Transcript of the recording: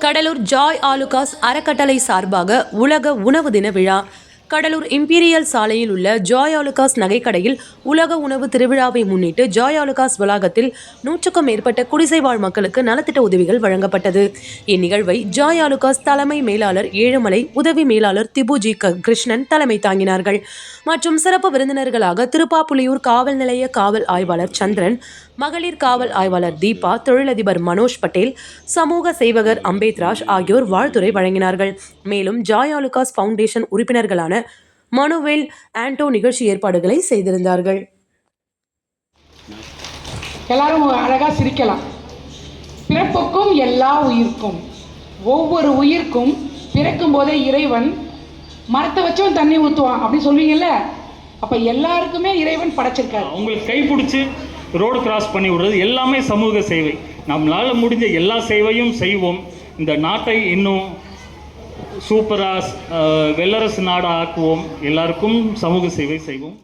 Cuddalore Joy Alukkas அறக்கட்டளை சார்பாக உலக உணவு தின விழா கடலூர் இம்பீரியல் சாலையில் உள்ள ஜாய் ஆலுகாஸ் நகைக்கடையில் உலக உணவு திருவிழாவை முன்னிட்டு ஜாய் ஆலுகாஸ் வளாகத்தில் நூற்றுக்கும் மேற்பட்ட குடிசை வாழ் மக்களுக்கு நலத்திட்ட உதவிகள் வழங்கப்பட்டது. இந்நிகழ்வை ஜாய் ஆலுகாஸ் தலைமை மேலாளர் ஏழுமலை உதவி மேலாளர் திபுஜி க கிருஷ்ணன் தலைமை தாங்கினார்கள். மற்றும் சிறப்பு விருந்தினர்களாக திருப்பாப்புலியூர் காவல் நிலைய காவல் ஆய்வாளர் சந்திரன் மகளிர் காவல் ஆய்வாளர் தீபா தொழிலதிபர் மனோஜ் பட்டேல் சமூக சேவகர் அம்பேத்ராஜ் ஆகியோர் வாழ்த்துறை வழங்கினார்கள். மேலும் ஜாய் ஆலுகாஸ் ஃபவுண்டேஷன் உறுப்பினர்களான மனுவேல் ஆண்டோ நிகழ்ச்சி ஏற்பாடுகளை செய்திருந்தார்கள். எல்லாரும் அழகா சிரிக்கலாம். பிறப்புக்கும் எல்லா உயிர்க்கும். ஒவ்வொரு உயிர்க்கும் பிறக்கும் போதே இறைவன் மரத்தை வச்சும் தண்ணி ஊற்றுவான் அப்படி சொல்வீங்கல்ல? அப்ப எல்லாருக்குமே இறைவன் படைச்சிருக்காரு. அவங்களுக்கு கை பிடிச்சி ரோடு கிராஸ் பண்ணி விடுறது எல்லாமே சமூக சேவை. நம்மளால் முடிஞ்ச எல்லா சேவையும் செய்வோம். இந்த நாட்டை இன்னும் சூப்பராக வெள்ளரசு நாடு ஆக்குவோம். எல்லாருக்கும் சமூக சேவை செய்வோம்.